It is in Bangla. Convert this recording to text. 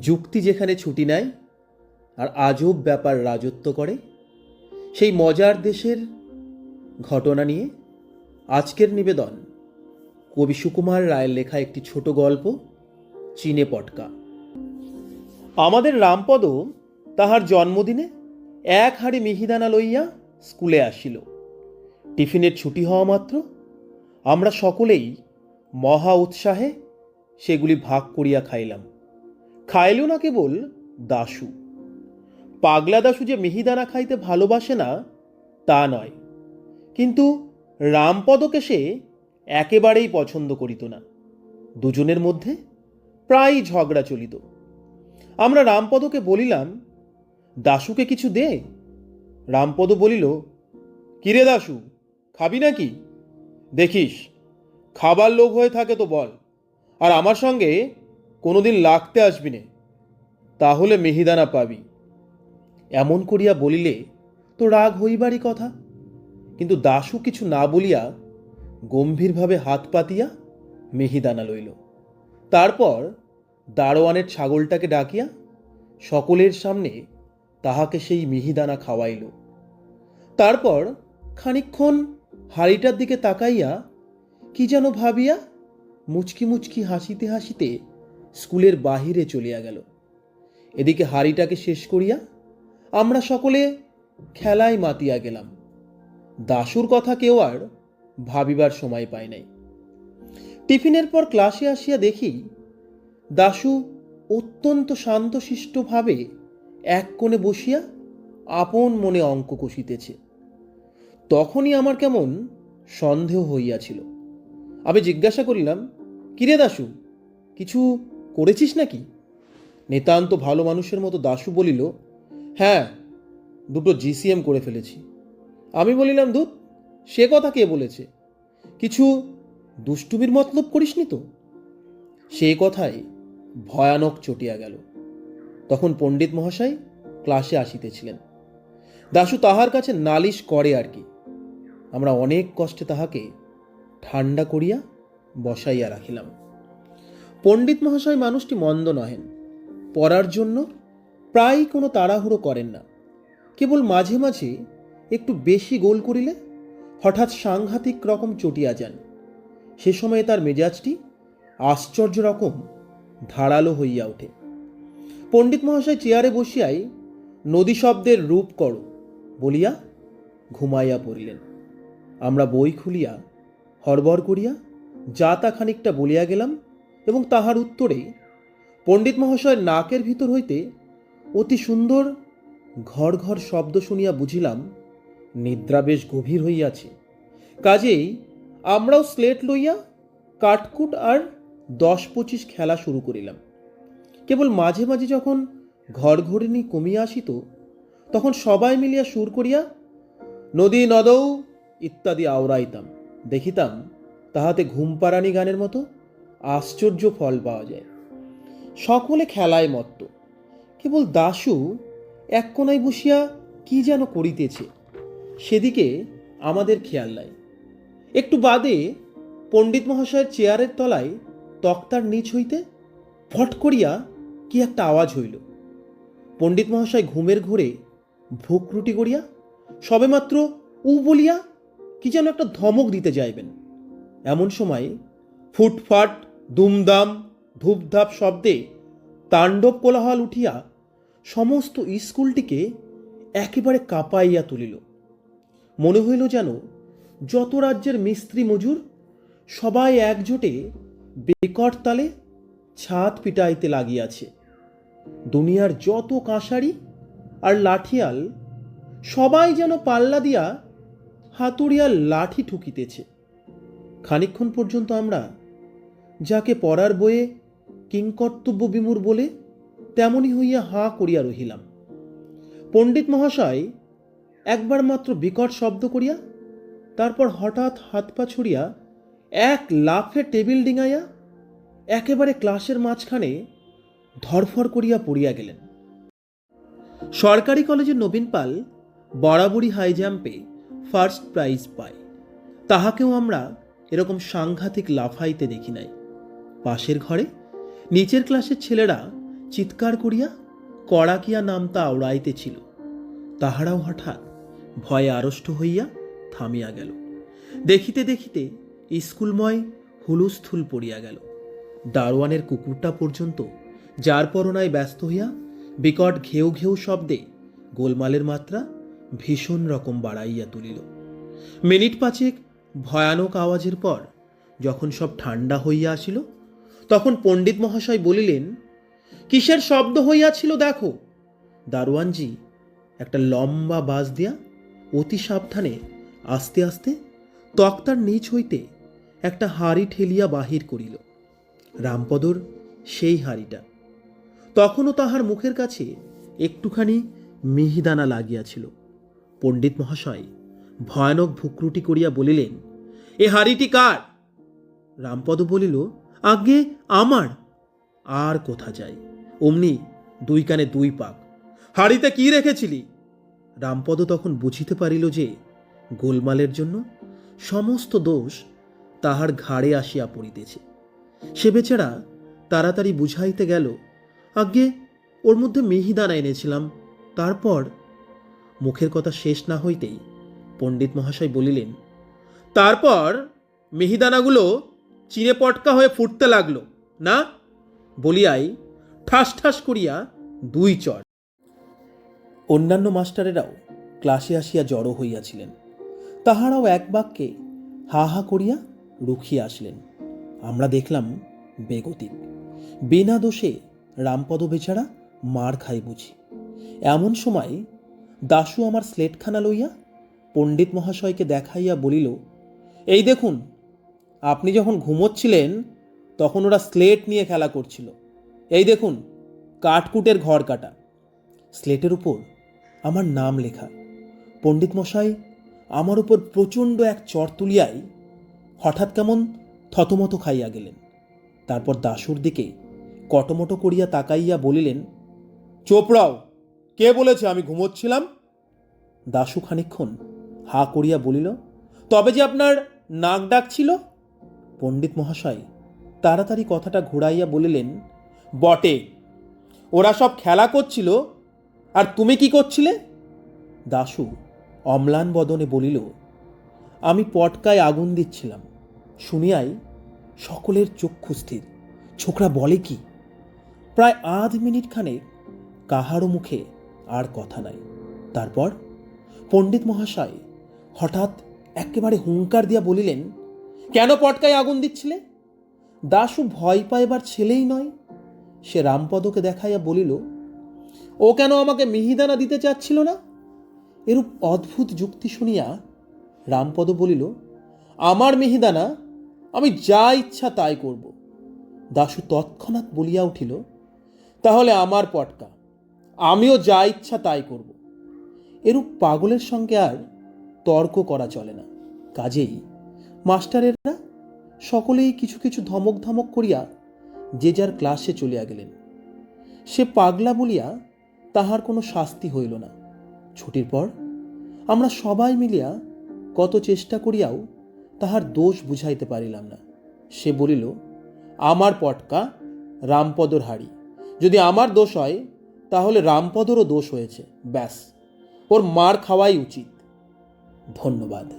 যুক্তি যেখানে ছুটি নেয় আর আজব ব্যাপার রাজত্ব করে, সেই মজার দেশের ঘটনা নিয়ে আজকের নিবেদন। কবি সুকুমার রায়ের লেখা একটি ছোট গল্প, চীনে পটকা। আমাদের রামপদ তাহার জন্মদিনে এক হাড়ি মিহিদানা লইয়া স্কুলে আসিল। টিফিনের ছুটি হওয়া মাত্র, আমরা সকলেই মহা উৎসাহে সেগুলি ভাগ করিয়া খাইলাম। খাইল না কেবল দাশু পাগলা দাশু যে মিহিদানা খাইতে ভালোবাসে না, তা নয়। কিন্তু রামপদকে সে একেবারেই পছন্দ করিত না। দুজনের মধ্যে প্রায়ই ঝগড়া চলিত। আমরা রামপদকে বলিলাম দাশুকে কিছু দে। রামপদ বলিল, কিরে দাশু খাবি নাকি? দেখিস, খাবার লোক হয়ে থাকে তো বল। আর আমার সঙ্গে কোনোদিন লাগতে আসবি নে, তাহলে মিহিদানা পাবি। এমন করিয়া বলিলে তো রাগ হইবারই কথা, কিন্তু দাশু কিছু না বলিয়া গম্ভীরভাবে হাত পাতিয়া মেহিদানা লইল। তারপর দারোয়ানের ছাগলটাকে ডাকিয়া সকলের সামনে তাহাকে সেই মিহিদানা খাওয়াইল। তারপর খানিকক্ষণ হাড়িটার দিকে তাকাইয়া কি যেন ভাবিয়া মুচকি মুচকি হাসিতে হাসিতে স্কুলের বাহিরে চলিয়া গেল। এদিকে হাড়িটাকে শেষ করিয়া আমরা সকলে খেলায় মাতিয়া গেলাম। দাশুর কথা কেউ আর ভাবিবার সময় পায় নাই। টিফিনের পর ক্লাসে আসিয়া দেখি দাশু অত্যন্ত শান্তশিষ্টভাবে এক কোণে বসিয়া আপন মনে অঙ্ক কষিতেছে। তখনই আমার কেমন সন্দেহ হইয়াছিল। আমি জিজ্ঞাসা করিলাম, কিরে দাশু, কিছু করেছিস নাকি? নিতান্ত ভালো মানুষের মতো দাশু বলিল হ্যাঁ দুটো জিসিএম করে ফেলেছি। আমি বলিলাম দুধ সে কথা কে বলেছে? কিছু দুষ্টুমির মতলব করিসনি তো? সে কথায় ভয়ানক চটিয়া গেল। তখন পণ্ডিত মহাশয় ক্লাসে আসিতেছিলেন। দাশু তাহার কাছে নালিশ করে আর কি। আমরা অনেক কষ্টে তাহাকে ঠান্ডা করিয়া বসাইয়া রাখিলাম। পণ্ডিত মহাশয় মানুষটি মন্দ নহেন। পড়ার জন্য প্রায় কোনো তাড়াহুড়ো করেন না। কেবল মাঝে মাঝে একটু বেশি গোল করিলে হঠাৎ সাংঘাতিক রকম চটিয়া যান। সে সময়ে তার মেজাজটি আশ্চর্য রকম ধারালো হইয়া ওঠে। পণ্ডিত মহাশয় চেয়ারে বসিয়াই নদী শব্দের রূপ করো বলিয়া ঘুমাইয়া পড়িলেন। আমরা বই খুলিয়া হরবর করিয়া যা তা খানিকটা বলিয়া গেলাম এবং তাহার উত্তরে, পণ্ডিত মহাশয়ের নাকের ভিতর হইতে অতি সুন্দর ঘর ঘর শব্দ শুনিয়া বুঝিলাম, নিদ্রা বেশ গভীর হইয়াছে। কাজেই আমরাও স্লেট লইয়া কাটকুট আর দশ পঁচিশ খেলা শুরু করিলাম। কেবল মাঝে মাঝে যখন ঘর ঘরিনি কমিয়া আসিত, তখন সবাই মিলিয়া সুর করিয়া, নদী নদৌ ইত্যাদি আওড়াইতাম, দেখিতাম তাহাতে ঘুমপাড়ানি গানের মতো আশ্চর্য ফল পাওয়া যায়। সকলে খেলায় মত্ত। কেবল দাশু এক কোনায় বসিয়া কি যেন করিতেছে, সেদিকে আমাদের খেয়াল নাই। একটু বাদে পণ্ডিত মহাশয়ের চেয়ারের তলায় তক্তার নিচ হইতে ফট করিয়া কি একটা আওয়াজ হইল। পণ্ডিত মহাশয় ঘুমের ঘোরে ভুকরুটি করিয়া সবেমাত্র উ বলিয়া কি যেন একটা ধমক দিতে যাইবেন। এমন সময় ফুটফাট দুমদাম, ধূপধাপ শব্দে তাণ্ডব কোলাহল উঠিয়া সমস্ত স্কুলটিকে একেবারে কাঁপাইয়া তুলিল। মনে হইল যেন যত রাজ্যের মিস্ত্রি মজুর, সবাই একজোটে বেকট তালে ছাদ পিটাইতে লাগিয়াছে। দুনিয়ার যত কাঁসারি আর লাঠিয়াল, সবাই যেন পাল্লা দিয়া হাতুড়িয়ার লাঠি ঠুকিতেছে। খানিকক্ষণ পর্যন্ত আমরা যাকে পড়ার বইয়ে কিংকর্তব্য বিমূর বলে তেমনি হইয়া হাঁ করিয়া রহিলাম। পণ্ডিত মহাশয় একবার মাত্র বিকট শব্দ করিয়া, তারপর হঠাৎ হাত পা ছুড়িয়া এক লাফে টেবিল ডিঙাইয়া একেবারে ক্লাসের মাঝখানে ধরফর করিয়া পড়িয়া গেলেন। সরকারি কলেজের নবীন পাল বরাবরই হাই জাম্পে ফার্স্ট প্রাইজ পায়। তাহাকেও আমরা এরকম সাংঘাতিক লাফাইতে দেখি নাই। পাশের ঘরে? নিচের ক্লাসের ছেলেরা চিৎকার করিয়া কড়াকিয়া নামতা আওড়াইতেছিল তাহারাও হঠাৎ ভয়ে আড়ষ্ট হইয়া থামিয়া গেল। দেখিতে দেখিতে স্কুলময় হুলুস্থুল পড়িয়া গেল। দারোয়ানের কুকুরটা পর্যন্ত যার পরনায় ব্যস্ত হইয়া বিকট ঘেউ ঘেউ শব্দে গোলমালের মাত্রা ভীষণ রকম বাড়াইয়া তুলিল। মিনিট পাঁচেক ভয়ানক আওয়াজের পর যখন সব ঠান্ডা হইয়া আসিল তখন পণ্ডিত মহাশয় বলিলেন, কিসের শব্দ হইয়াছিল দেখো। দারোয়ানজি একটা লম্বা বাস দিয়া অতি সাবধানে আস্তে আস্তে তক্তার নিচ হইতে একটা হাড়ি ঠেলিয়া বাহির করিল। রামপদর সেই হাড়িটা। তখনও তাহার মুখের কাছে একটুখানি মিহিদানা লাগিয়াছিল। পণ্ডিত মহাশয় ভয়ানক ভুকরুটি করিয়া বলিলেন, এ হাড়িটি কার? রামপদ বলিল আগে আমার। আর কোথা যায় অমনি দুই কানে দুই পাক। হাড়িতে কি রেখেছিলি? রামপদ তখন বুঝিতে পারিল যে গোলমালের জন্য সমস্ত দোষ তাহার ঘাড়ে আসিয়া পড়িতেছে। সে বেচারা তাড়াতাড়ি বুঝাইতে গেল আগে ওর মধ্যে মিহিদানা এনেছিলাম। তারপর? মুখের কথা শেষ না হইতেই পণ্ডিত মহাশয় বলিলেন, তারপর মিহিদানাগুলো চিনে পটকা হয়ে ফুটতে লাগল। না? বলিয়াই ঠাস ঠাস করিয়া দুই চর। অন্যান্য মাস্টারেরাও ক্লাসে আসিয়া জড়ো হইয়াছিলেন। তাহারাও এক বাক্যে হা হা করিয়া রুখিয়া আসলেন। আমরা দেখলাম বেগতিক। বিনা দোষে রামপদ বেচারা মার খাই বুঝি। এমন সময় দাশু আমার স্লেটখানা লইয়া পণ্ডিত মহাশয়কে দেখাইয়া বলিল, এই দেখুন আপনি যখন ঘুমোচ্ছিলেন, তখন ওরা স্লেট নিয়ে খেলা করছিল। এই দেখুন, কাঠকুটের ঘর কাটা। স্লেটের উপর আমার নাম লেখা। পণ্ডিত মশাই, আমার উপর প্রচণ্ড এক চর তুলিয়াই হঠাৎ কেমন থতমত খাইয়া গেলেন। তারপর দাসুর দিকে কটমটো করিয়া তাকাইয়া বলিলেন চোপড়াও কে বলেছে আমি ঘুমোচ্ছিলাম? দাশু খানিক্ষণ হা করিয়া বলিল, তবে যে আপনার নাক ডাকছিল পণ্ডিত মহাশয়, তাড়াতাড়ি কথাটা ঘুরাইয়া বলিলেন, বটে, ওরা সব খেলা করছিল, আর তুমি কি করছিলে? দাশু অম্লান বদনে বলিল, আমি পটকায় আগুন দিচ্ছিলাম, শুনিয়াই সকলের চক্ষু স্থির, ছোকরা বলে কি? প্রায় আধ মিনিট খানেক কাহারও মুখে আর কথা নাই। তারপর পণ্ডিত মহাশয় হঠাৎ একেবারে হুঙ্কার দিয়া বলিলেন কেন পটকায় আগুন দিচ্ছিলে? দাশু ভয় পাইবার ছেলেই নয়। সে রামপদকে দেখাইয়া বলিল, ও কেন আমাকে মিহিদানা দিতে চাচ্ছিল না? এরূপ অদ্ভুত যুক্তি শুনিয়া রামপদ বলিল, আমার মিহিদানা, আমি যা ইচ্ছা তাই করব। দাশু তৎক্ষণাৎ বলিয়া উঠিল, তাহলে আমার পটকা, আমিও যা ইচ্ছা তাই করব। এরূপ পাগলের সঙ্গে আর তর্ক করা চলে না। কাজেই মাস্টারেরা সকলেই কিছু কিছু ধমক ধমক করিয়া যে যার ক্লাসে চলিয়া গেলেন। সে পাগলা বলিয়া তাহার কোনো শাস্তি হইল না। ছুটির পর আমরা সবাই মিলিয়া কত চেষ্টা করিয়াও তাহার দোষ বুঝাইতে পারিলাম না। সে বলিল, আমার পটকা রামপদর হাড়ি। যদি আমার দোষ হয়, তাহলে রামপদরও দোষ হয়েছে। ব্যাস, ওর মার খাওয়াই উচিত। ধন্যবাদ।